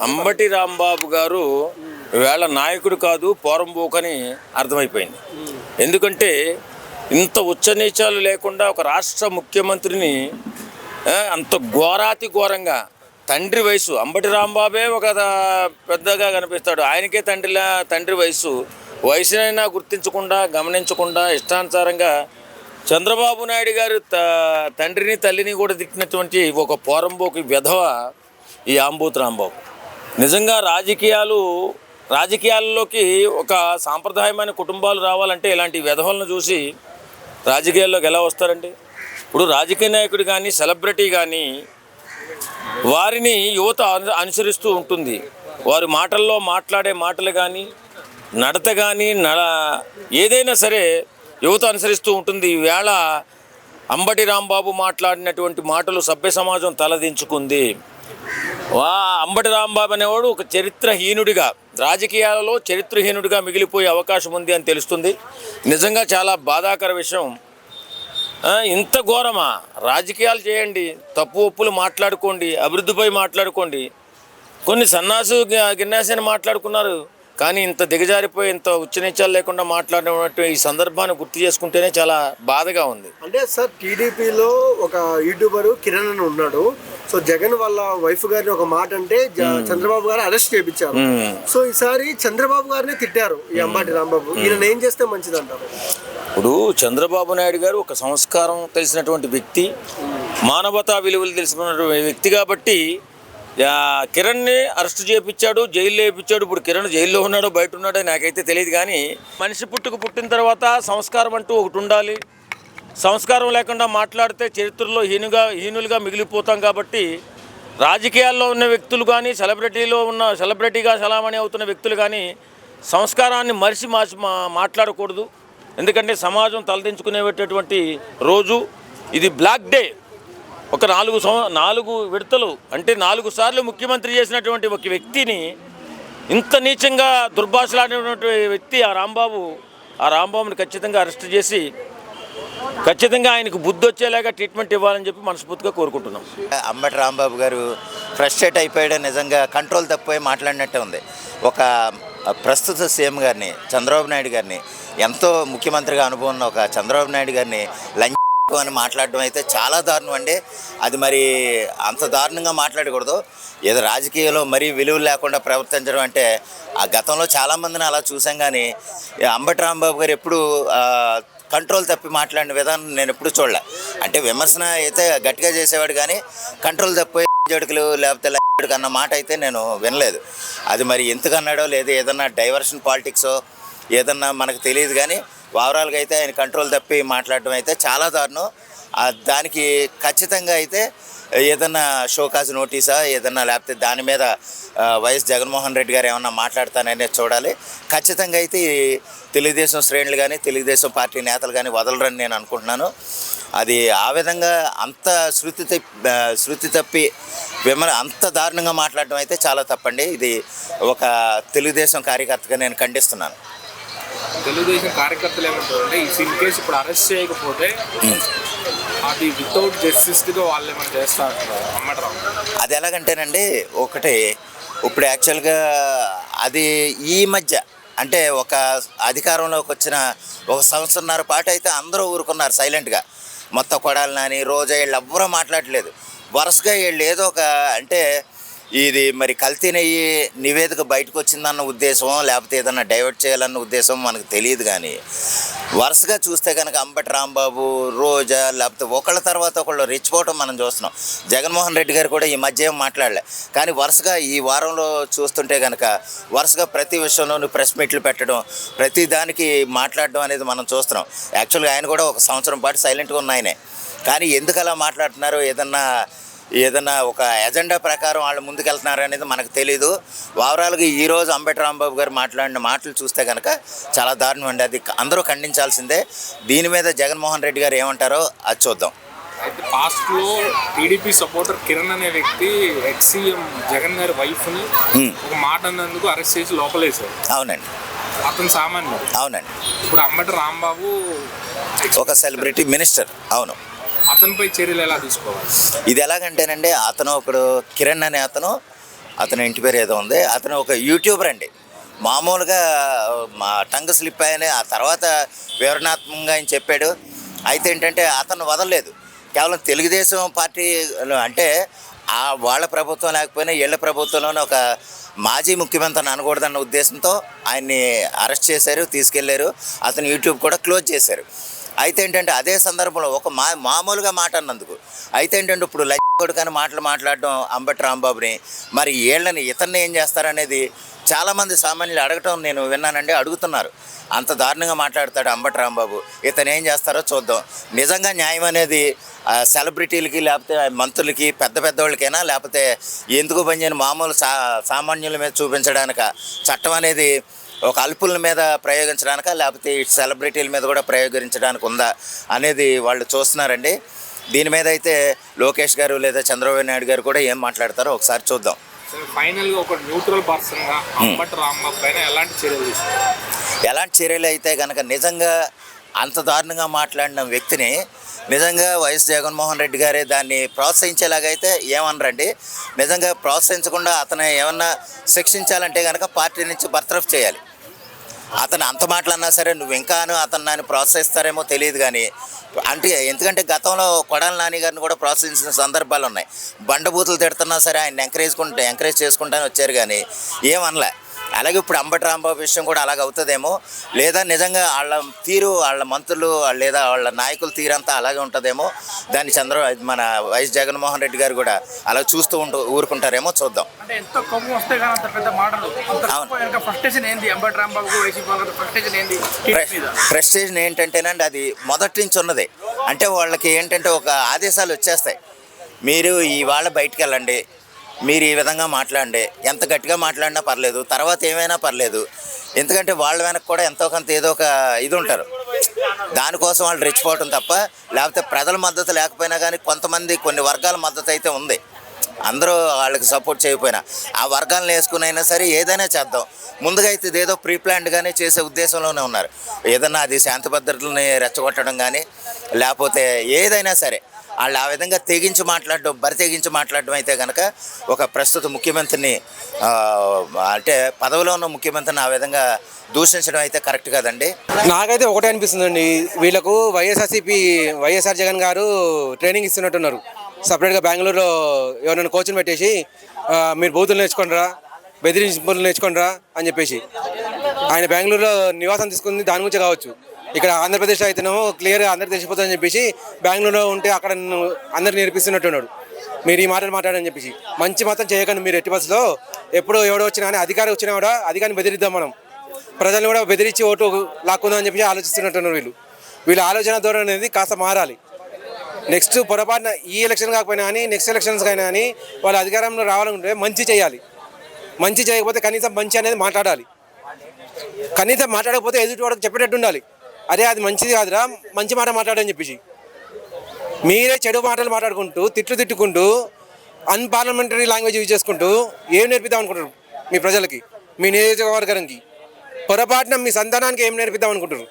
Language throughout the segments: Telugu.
అంబటి రాంబాబు గారు వేళ నాయకుడు కాదు పోరంబోకని అర్థమైపోయింది. ఎందుకంటే ఇంత ఉచ్చనీచాలు లేకుండా ఒక రాష్ట్ర ముఖ్యమంత్రిని అంత ఘోరాతి ఘోరంగా తండ్రి వయసు అంబటి రాంబాబే ఒక పెద్దగా కనిపిస్తాడు. ఆయనకే తండ్రిలా తండ్రి వయసు. వయసునైనా గుర్తించకుండా గమనించకుండా ఇష్టానుసారంగా చంద్రబాబు నాయుడు గారు త- తండ్రిని తల్లిని కూడా తిట్టినటువంటి ఒక పోరంబోకి విధవ ఈ ఆంబూత్ రాంబాబు. నిజంగా రాజకీయాలు రాజకీయాల్లోకి ఒక సాంప్రదాయమైన కుటుంబాలు రావాలంటే ఇలాంటి విధవలను చూసి రాజకీయాల్లోకి ఎలా వస్తారండి? ఇప్పుడు రాజకీయ నాయకుడు కానీ సెలబ్రిటీ కానీ వారిని యువత అనుసరిస్తూ ఉంటుంది. వారి మాటల్లో మాట్లాడే మాటలు కానీ నడత కానీ నడ ఏదైనా సరే యువత అనుసరిస్తూ ఉంటుంది. ఈవేళ అంబటి రాంబాబు మాట్లాడినటువంటి మాటలు సభ్య సమాజం తలదించుకుంది. వా అంబటి రాంబాబు అనేవాడు ఒక చరిత్రహీనుడిగా రాజకీయాలలో చరిత్రహీనుడిగా మిగిలిపోయే అవకాశం ఉంది అని తెలుస్తుంది. నిజంగా చాలా బాధాకర విషయం. ఇంత ఘోరమా? రాజకీయాలు చేయండి తప్పు ఒప్పులు మాట్లాడుకోండి అభివృద్ధిపై మాట్లాడుకోండి. కొన్ని సన్నాసు గిన్నాసని మాట్లాడుకున్నారు. కానీ ఇంత దిగజారిపోయి ఇంత ఉచ్చనీచాలు లేకుండా మాట్లాడినటువంటి ఈ సందర్భాన్ని గుర్తు చేసుకుంటేనే చాలా బాధగా ఉంది. అంటే సార్ టీడీపీలో ఒక యూట్యూబర్ కిరణ్ అని ఉన్నాడు. సో జగన్ వాళ్ళ వైఫ్ గారిని ఒక మాట అంటే చంద్రబాబు గారు అరెస్ట్ చేయించారు. సో ఈసారి చంద్రబాబు గారిని తిట్టారు ఈ అంబాటి రాంబాబు. ఈయన ఏం చేస్తే మంచిది అంటారు ఇప్పుడు చంద్రబాబు నాయుడు గారు ఒక సంస్కారం తెలిసినటువంటి వ్యక్తి. మానవతా విలువలు తెలిసినటువంటి వ్యక్తి కాబట్టి కిరణ్ని అరెస్ట్ చేయించాడు జైల్లో వేయించాడు. ఇప్పుడు కిరణ్ జైల్లో ఉన్నాడో బయట ఉన్నాడో నాకైతే తెలియదు కానీ మనిషి పుట్టుకు పుట్టిన తర్వాత సంస్కారం అంటూ ఒకటి ఉండాలి. సంస్కారం లేకుండా మాట్లాడితే చరిత్రలో హీనుగా హీనులుగా మిగిలిపోతాం కాబట్టి రాజకీయాల్లో ఉన్న వ్యక్తులు కానీ సెలబ్రిటీలో ఉన్న సెలబ్రిటీగా చలామణి అవుతున్న వ్యక్తులు కానీ సంస్కారాన్ని మరిచి మార్చి మా- మాట్లాడకూడదు. ఎందుకంటే సమాజం తలదించుకునేటటువంటి రోజు. ఇది బ్లాక్ డే. ఒక నాలుగు సంవ నాలుగు విడతలు అంటే నాలుగు సార్లు ముఖ్యమంత్రి చేసినటువంటి ఒక వ్యక్తిని ఇంత నీచంగా దుర్భాషలాడినటువంటి వ్యక్తి ఆ రాంబాబు ఆ రాంబాబుని ఖచ్చితంగా అరెస్ట్ చేసి ఖచ్చితంగా ఆయనకు బుద్ధి వచ్చేలాగా ట్రీట్మెంట్ ఇవ్వాలని చెప్పి మనస్ఫూర్తిగా కోరుకుంటున్నాం. అమ్మటి రాంబాబు గారు ఫ్రస్ట్రేట్ అయిపోయాడు నిజంగా కంట్రోల్ తప్పిపోయి మాట్లాడినట్టే ఉంది. ఒక ప్రస్తుత సీఎం గారిని చంద్రబాబు నాయుడు గారిని ఎంతో ముఖ్యమంత్రిగా అనుభవం ఉన్న ఒక చంద్రబాబు నాయుడు గారిని లంచ్ అని మాట్లాడడం అయితే చాలా దారుణం అండి. అది మరి అంత దారుణంగా మాట్లాడకూడదు. ఏదో రాజకీయంలో మరీ విలువ లేకుండా ప్రవర్తించడం అంటే ఆ గతంలో చాలామందిని అలా చూసాం కానీ అంబటి రాంబాబు గారు ఎప్పుడు కంట్రోల్ తప్పి మాట్లాడిన విధానం నేను ఎప్పుడు చూడలే. అంటే విమర్శన అయితే గట్టిగా చేసేవాడు కానీ కంట్రోల్ తప్పి జడుకులు లేకపోతే లడ్డుకు అన్న మాట అయితే నేను వినలేదు. అది మరి ఎందుకన్నాడో లేదా లేదు ఏదన్నా డైవర్షన్ పాలిటిక్సో ఏదన్నా మనకు తెలియదు కానీ ఓవరాల్గా అయితే ఆయన కంట్రోల్ తప్పి మాట్లాడడం అయితే చాలా దారుణం. దానికి ఖచ్చితంగా అయితే ఏదన్నా షోకాజ్ నోటీసా ఏదన్నా లేకపోతే దాని మీద వైఎస్ జగన్మోహన్ రెడ్డి గారు ఏమన్నా మాట్లాడతాననేది చూడాలి. ఖచ్చితంగా అయితే ఈ తెలుగుదేశం శ్రేణులు కానీ తెలుగుదేశం పార్టీ నేతలు కానీ వదలరని నేను అనుకుంటున్నాను. అది ఆ విధంగా అంత శృతి తప్పి శృతి తప్పి విమల అంత దారుణంగా మాట్లాడడం అయితే చాలా తప్పండి. ఇది ఒక తెలుగుదేశం కార్యకర్తగా నేను ఖండిస్తున్నాను. తెలుగుదేశం కార్యకర్తలు ఏమంటారంటే ఇన్ కేసు ఇప్పుడు అరెస్ట్ చేయకపోతే అది వితౌట్ జస్టిస్గా వాళ్ళు ఏమైనా చేస్తారు అమ్మటరావు అది ఎలాగంటేనండి ఒకటి ఇప్పుడు యాక్చువల్గా అది ఈ మధ్య అంటే ఒక అధికారంలోకి వచ్చిన ఒక సంవత్సరన్నర పాటు అయితే అందరూ ఊరుకున్నారు సైలెంట్గా మొత్తం కొడాలి రోజా వీళ్ళు ఎవ్వరూ మాట్లాడలేదు. వరుసగా వీళ్ళు ఏదో ఒక అంటే ఇది మరి కల్తీనయ్యి నివేదిక బయటకు వచ్చిందన్న ఉద్దేశం లేకపోతే ఏదన్నా డైవర్ట్ చేయాలన్న ఉద్దేశం మనకు తెలియదు కానీ వరుసగా చూస్తే కనుక అంబటి రాంబాబు రోజా లేకపోతే ఒకళ్ళ తర్వాత ఒకళ్ళు రెచ్చిపోవటం మనం చూస్తున్నాం. జగన్మోహన్ రెడ్డి గారు కూడా ఈ మధ్య ఏం మాట్లాడలే. కానీ వరుసగా ఈ వారంలో చూస్తుంటే కనుక వరుసగా ప్రతి విషయంలోనూ ప్రెస్ మీట్లు పెట్టడం ప్రతి దానికి మాట్లాడడం అనేది మనం చూస్తున్నాం. యాక్చువల్గా ఆయన కూడా ఒక సంవత్సరం పాటు సైలెంట్గా ఉన్న ఆయనే. కానీ ఎందుకు అలా మాట్లాడుతున్నారు? ఏదన్నా ఏదన్నా ఒక ఎజెండా ప్రకారం వాళ్ళు ముందుకెళ్తున్నారు అనేది మనకు తెలియదు ఓవరాల్గా ఈరోజు అంబటి రాంబాబు గారు మాట్లాడిన మాటలు చూస్తే కనుక చాలా దారుణం అండి అది అందరూ ఖండించాల్సిందే. దీని మీద జగన్మోహన్ రెడ్డి గారు ఏమంటారో అది చూద్దాం. అయితే పాస్ట్లో టీడీపీ సపోర్టర్ కిరణ్ అనే వ్యక్తి ఎక్స్ సీఎం జగన్ గారి వైఫ్ని. ఒక మాట అన్నందుకు అరెస్ట్ చేసి లోపలేశారు. అవునండి. అతను సామాన్యుడు. అవునండి. ఇప్పుడు అమ్మటి రాంబాబు ఒక సెలబ్రిటీ మినిస్టర్. అవును. అతనిపై చర్యలు ఎలా తీసుకోవాలి? ఇది ఎలాగంటేనండి అతను ఒకడు కిరణ్ అనే అతను అతని ఇంటి పేరు ఏదో ఉంది అతను ఒక యూట్యూబర్ అండి. మామూలుగా మా టంగ్ స్లిప్ అయ్యని ఆ తర్వాత వివరణాత్మకంగా ఆయన చెప్పాడు. అయితే ఏంటంటే అతను వదలలేదు. కేవలం తెలుగుదేశం పార్టీ అంటే ఆ వాళ్ళ ప్రభుత్వం లేకపోయినా వీళ్ళ ప్రభుత్వంలోనే ఒక మాజీ ముఖ్యమంత్రిని అనకూడదన్న ఉద్దేశంతో ఆయన్ని అరెస్ట్ చేశారు తీసుకెళ్ళారు. అతను యూట్యూబ్ కూడా క్లోజ్ చేశారు. అయితే ఏంటంటే అదే సందర్భంలో ఒక మా మామూలుగా మాట అన్నందుకు అయితే ఏంటంటే ఇప్పుడు లజ్జకొడుకని మాటలు మాట్లాడడం అంబటి రాంబాబుని మరి వీళ్ళని ఇతన్ని ఏం చేస్తారనేది చాలామంది సామాన్యులు అడగటం నేను విన్నానండి అడుగుతున్నారు. అంత దారుణంగా మాట్లాడతాడు అంబటి రాంబాబు. ఇతను ఏం చేస్తారో చూద్దాం. నిజంగా న్యాయం అనేది సెలబ్రిటీలకి లేకపోతే మంత్రులకి పెద్ద పెద్దవాళ్ళకైనా లేకపోతే ఎందుకు పనిచేయని మామూలు సా సామాన్యుల మీద చూపించడానిక? చట్టం అనేది ఒక అల్పుల మీద ప్రయోగించడానిక? లేకపోతే సెలబ్రిటీల మీద కూడా ప్రయోగించడానికి ఉందా అనేది వాళ్ళు చూస్తున్నారండి. దీని మీద అయితే లోకేష్ గారు లేదా చంద్రబాబు నాయుడు గారు కూడా ఏం మాట్లాడతారో ఒకసారి చూద్దాం. ఒక న్యూట్రల్ అంబటి రాంబాబు పైన ఎలాంటి చర్యలు ఎలాంటి చర్యలు అయితే కనుక నిజంగా అంత దారుణంగా మాట్లాడిన వ్యక్తిని నిజంగా వైఎస్ జగన్మోహన్ రెడ్డి గారే దాన్ని ప్రోత్సహించేలాగైతే ఏమనరండి. నిజంగా ప్రోత్సహించకుండా అతను ఏమన్నా శిక్షించాలంటే కనుక పార్టీ నుంచి బర్తరఫ్ చేయాలి. అతను అంత మాటలన్నా సరే నువ్వు ఇంకాను అతను నన్ను ప్రోత్సహిస్తారేమో తెలియదు కానీ అంటే ఎందుకంటే గతంలో కొడాల నాని గారిని కూడా ప్రోత్సహించిన సందర్భాలు ఉన్నాయి బండబూతులు తిడుతున్నా సరే ఆయన ఎంకరేజ్ ఎంకరేజ్ చేసుకుంటానే వచ్చారు కానీ ఏమనలే. అలాగే ఇప్పుడు అంబటి రాంబాబు విషయం కూడా అలాగ అవుతుందేమో. లేదా నిజంగా వాళ్ళ తీరు వాళ్ళ మంత్రులు లేదా వాళ్ళ నాయకుల తీరు అంతా అలాగే ఉంటుందేమో. దాన్ని చంద్ర మన వైఎస్ జగన్మోహన్ రెడ్డి గారు కూడా అలా చూస్తూ ఉంటూ ఊరుకుంటారేమో చూద్దాం. ప్రెస్టేజ్ ఏంటంటేనండి అది మొదటి నుంచి ఉన్నది. అంటే వాళ్ళకి ఏంటంటే ఒక ఆదేశాలు వచ్చేస్తాయి. మీరు ఇవాళ బయటికి వెళ్ళండి మీరు ఈ విధంగా మాట్లాడండి. ఎంత గట్టిగా మాట్లాడినా పర్లేదు తర్వాత ఏమైనా పర్లేదు. ఎందుకంటే వాళ్ళ వెనక కూడా ఎంతో కొంత ఏదో ఒక ఇది ఉంటారు. దానికోసం వాళ్ళు రెచ్చిపోవటం తప్ప లేకపోతే ప్రజల మద్దతు లేకపోయినా కానీ కొంతమంది కొన్ని వర్గాల మద్దతు అయితే ఉంది. అందరూ వాళ్ళకి సపోర్ట్ చేయకపోయినా. ఆ వర్గాలను వేసుకునైనా అయినా సరే ఏదైనా చేద్దాం. ముందుగా అయితే ఇదేదో ప్రీ ప్లాన్డ్గానే చేసే ఉద్దేశంలోనే ఉన్నారు. ఏదన్నా అది శాంతి భద్రతలని రెచ్చగొట్టడం కానీ లేకపోతే ఏదైనా సరే వాళ్ళు ఆ విధంగా తెగించి మాట్లాడడం బరి తెగించి మాట్లాడడం అయితే కనుక ఒక ప్రస్తుత ముఖ్యమంత్రిని అంటే పదవిలో ఉన్న ముఖ్యమంత్రిని ఆ విధంగా దూషించడం అయితే కరెక్ట్ కాదండి. నాకైతే ఒకటే అనిపిస్తుందండి. వీళ్ళకు వైఎస్ఆర్సీపీ వైఎస్ఆర్ జగన్ గారు ట్రైనింగ్ ఇస్తున్నట్టున్నారు. సపరేట్గా బెంగళూరులో ఎవరైనా కోచింగ్ పెట్టేసి మీరు బూతులు నేర్చుకోండిరా బెదిరింపులు నేర్చుకుంటారా అని చెప్పేసి. ఆయన బెంగళూరులో నివాసం తీసుకుంది దాని గురించి కావచ్చు. ఇక్కడ ఆంధ్రప్రదేశ్ అయితేనేమో క్లియర్గా అందరికి తెలిసిపోతుందని చెప్పేసి బెంగళూరులో ఉంటే అక్కడ అందరు నేర్పిస్తున్నట్టున్నాడు మీరు ఈ మాటలు మాట్లాడని చెప్పేసి. మంచి మాత్రం చేయకండి మీరు ఎట్టి బస్సులో ఎప్పుడు ఎవడో వచ్చినా కానీ అధికారం వచ్చినా కూడా అధికారిని బెదిరిద్దాం మనం. ప్రజల్ని కూడా బెదిరించి ఓటు లాక్కుందామని చెప్పి ఆలోచిస్తున్నట్టున్నారు వీళ్ళు. వీళ్ళ ఆలోచన ధోరణి అనేది కాస్త మారాలి. నెక్స్ట్ పొరపాటున ఈ ఎలక్షన్ కాకపోయినా కానీ నెక్స్ట్ ఎలక్షన్స్ అయినా కానీ వాళ్ళ అధికారంలో రావాలనుకుంటే మంచి చేయాలి. మంచి చేయకపోతే కనీసం మంచి అనేది మాట్లాడాలి. కనీసం మాట్లాడకపోతే ఎదుటి వాడికి చెప్పేటట్టు ఉండాలి. అరే అది మంచిది కాదురా. మంచి మాట మాట్లాడని చెప్పేసి. మీరే చెడు మాటలు మాట్లాడుకుంటూ తిట్లు తిట్టుకుంటూ అన్పార్లమెంటరీ లాంగ్వేజ్ యూజ్ చేసుకుంటూ ఏం నేర్పిద్దాం అనుకుంటారు మీ ప్రజలకి మీ నియోజకవర్గానికి? పొరపాటున మీ సంతానానికి ఏం నేర్పిద్దాం అనుకుంటారు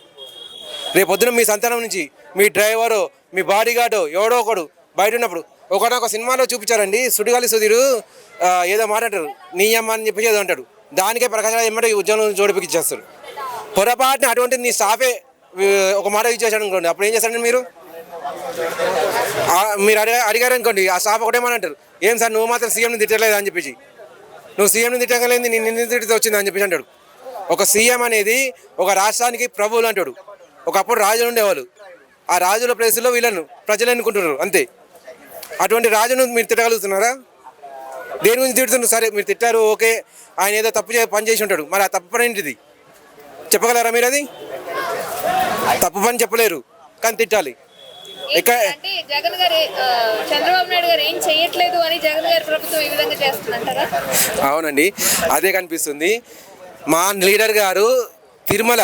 రేపు పొద్దున మీ సంతానం నుంచి మీ డ్రైవరు మీ బాడీగార్డు ఎవడో ఒకడు బయట ఉన్నప్పుడు ఒకనొక సినిమాలో చూపించారండి సుడిగాలి సుధీరు ఏదో మాట్లాడారు నీ అమ్మ అని చెప్పి ఏదో అంటాడు. దానికే ప్రకాశం రాజ్ ఎమ్మటే ఉద్యోగం జోడిపిచ్చేస్తారు పొరపాటున అటువంటి నీ స్టాఫే ఒక మాట ఇచ్చేసాడు అనుకోండి. అప్పుడు ఏం చేస్తారండి మీరు? మీరు అడిగా అడిగారు అనుకోండి. ఆ స్టాఫ్ ఒకటేమని అంటారు. ఏం సార్ నువ్వు మాత్రం సీఎంని తిట్టలేదు అని చెప్పేసి. నువ్వు సీఎంని తిట్టగలేదు నేను నిన్ను తిట్టితే వచ్చింది? అని చెప్పేసి అంటాడు. ఒక సీఎం అనేది ఒక రాష్ట్రానికి ప్రభువులు అంటాడు. ఒకప్పుడు రాజులు ఉండేవాళ్ళు. ఆ రాజుల ప్లేస్లో వీళ్ళను ప్రజలు ఎన్నుకుంటున్నారు అంతే. అటువంటి రాజును మీరు తిట్టగలుగుతున్నారా? దేని గురించి తిడుతున్నారు సరే మీరు తిట్టారు ఓకే. ఆయన ఏదో తప్పు చే పని చేసి ఉంటాడు. మరి ఆ తప్పు పని ఏంటిది? చెప్పగలరా మీరు అది? తప్పు పని చెప్పలేరు కానీ తిట్టాలి. ఇక్కడ అంటే జగన్ గారు ఆ, చంద్రబాబు నాయుడు గారు ఏం చేయట్లేదు అని జగన్ గారి ప్రభుత్వం ఈ విధంగా చేస్తుందంటారా? అవునండి అదే కనిపిస్తుంది. మా లీడర్ గారు తిరుమల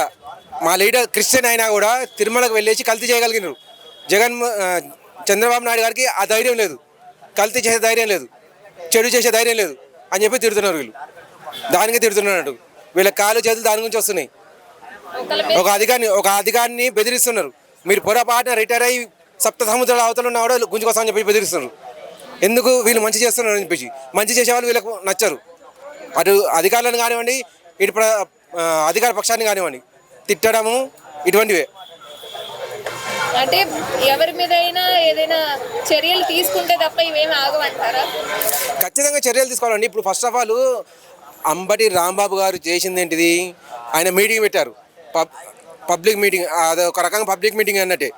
మా లీడర్ క్రిస్టియన్ అయినా కూడా తిరుమలకు వెళ్ళేసి కల్తీ చేయగలిగినారు. జగన్ చంద్రబాబు నాయుడు గారికి ఆ ధైర్యం లేదు. కల్తీ చేసే ధైర్యం లేదు. చెడు చేసే ధైర్యం లేదు. అని చెప్పి తిడుతున్నారు వీళ్ళు. దానికి తిడుతున్నాడు వీళ్ళ కాలు చేతులు దాని గురించి వస్తున్నాయి. ఒక అధికారిని ఒక అధికారిని బెదిరిస్తున్నారు. మీరు పొరపాటున రిటైర్ అయ్యి సప్త సముద్రాల అవతల ఉన్న కూడా గుంజుకొస్తామని చెప్పి బెదిరిస్తున్నారు. ఎందుకు వీళ్ళు మంచి చేస్తున్నారు అని చెప్పేసి. మంచి చేసే వాళ్ళు వీళ్ళకు నచ్చరు. అటు అధికారులను కానివ్వండి ఇటు అధికార పక్షాన్ని కానివ్వండి. తిట్టడము ఇటువంటివే. అంటే ఎవరి మీద అయినా ఏదైనా చర్యలు తీసుకుంటే తప్ప ఆగమంటారా ఖచ్చితంగా చర్యలు తీసుకోవాలండి. ఇప్పుడు first of all Ambati Rambabu గారు చేసింది ఏంటిది? ఆయన మీటింగ్ పెట్టారు. పబ్లిక్ మీటింగ్ అది ఒక రకంగా పబ్లిక్ మీటింగ్ అన్నట్టే.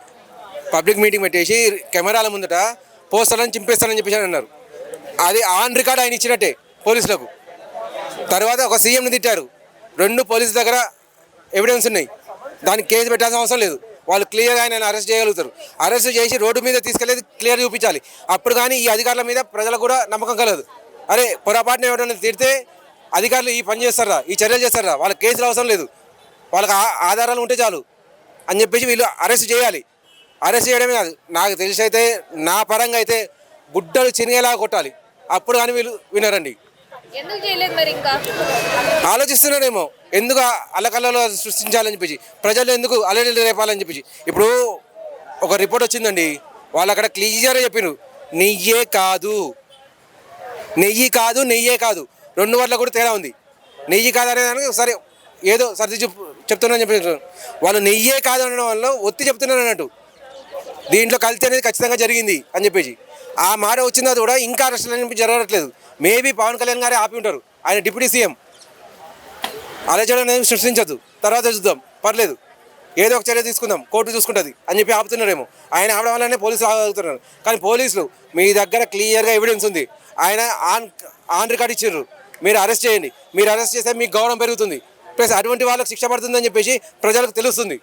పబ్లిక్ మీటింగ్ పెట్టేసి కెమెరాల ముందట పోస్తానని చింపేస్తానని చెప్పేసి అన్నారు. అది ఆన్ రికార్డ్ ఆయన ఇచ్చినట్టే పోలీసులకు. తర్వాత ఒక సీఎంని తిట్టారు. రెండు పోలీసు దగ్గర ఎవిడెన్స్ ఉన్నాయి. దానికి కేసు పెట్టాల్సిన అవసరం లేదు. వాళ్ళు క్లియర్గా ఆయన అరెస్ట్ చేయగలుగుతారు. అరెస్ట్ చేసి రోడ్డు మీద తీసుకెళ్ళేది క్లియర్ చూపించాలి. అప్పుడు కానీ ఈ అధికారుల మీద ప్రజలకు కూడా నమ్మకం కలదు అరే పొరపాటున ఎవరైనా తిడితే అధికారులు ఈ పని చేస్తారా? ఈ చర్యలు చేస్తారా? వాళ్ళ కేసులు అవసరం లేదు. వాళ్ళకి ఆధారాలు ఉంటే చాలు అని చెప్పేసి వీళ్ళు అరెస్ట్ చేయాలి. అరెస్ట్ చేయడమే కాదు నాకు తెలిసి అయితే నా పరంగా అయితే గుడ్డలు చినిగేలా కొట్టాలి. అప్పుడు కానీ వీళ్ళు వినరండి. ఆలోచిస్తున్నారేమో. ఎందుకు ఆ అల్లకల్లలో సృష్టించాలని చెప్పేసి ప్రజలు ఎందుకు అల్లడి రేపాలని చెప్పేసి. ఇప్పుడు ఒక రిపోర్ట్ వచ్చిందండి. వాళ్ళు అక్కడ క్లియర్గా చెప్పినారు నెయ్యే కాదు. నెయ్యి కాదు నెయ్యే కాదు. రెండు వల్ల కూడా తేడా ఉంది. నెయ్యి కాదు అనే దానికి సరే ఏదో సర్ది చెప్తున్నాను చెప్పి వాళ్ళు నెయ్యే కాదు అనడం వల్ల ఒత్తి చెప్తున్నాను అన్నట్టు. దీంట్లో కల్తీ అనేది ఖచ్చితంగా జరిగింది అని చెప్పేసి. ఆ మాట వచ్చిన కూడా ఇంకా అరెస్టులు అనేవి జరగట్లేదు. మేబీ పవన్ కళ్యాణ్ గారే ఆపి ఉంటారు. ఆయన డిప్యూటీ సీఎం. అలజడి అనేది సృష్టించద్దు. తర్వాత చూద్దాం. పర్లేదు. ఏదో ఒక చర్య తీసుకుందాం. కోర్టు చూసుకుంటుంది అని చెప్పి ఆపుతున్నారేమో. ఆయన ఆపడం వల్లనే పోలీసులు ఆగుతున్నారు. కానీ పోలీసులు మీ దగ్గర క్లియర్గా ఎవిడెన్స్ ఉంది. ఆయన ఆన్ ఆన్ రికార్డ్ ఇచ్చారు. మీరు అరెస్ట్ చేయండి. మీరు అరెస్ట్ చేస్తే మీకు గౌరవం పెరుగుతుంది. ప్లస్ అటువంటి వాళ్ళకి శిక్ష పడుతుందని చెప్పేసి ప్రజలకు తెలుస్తుంది.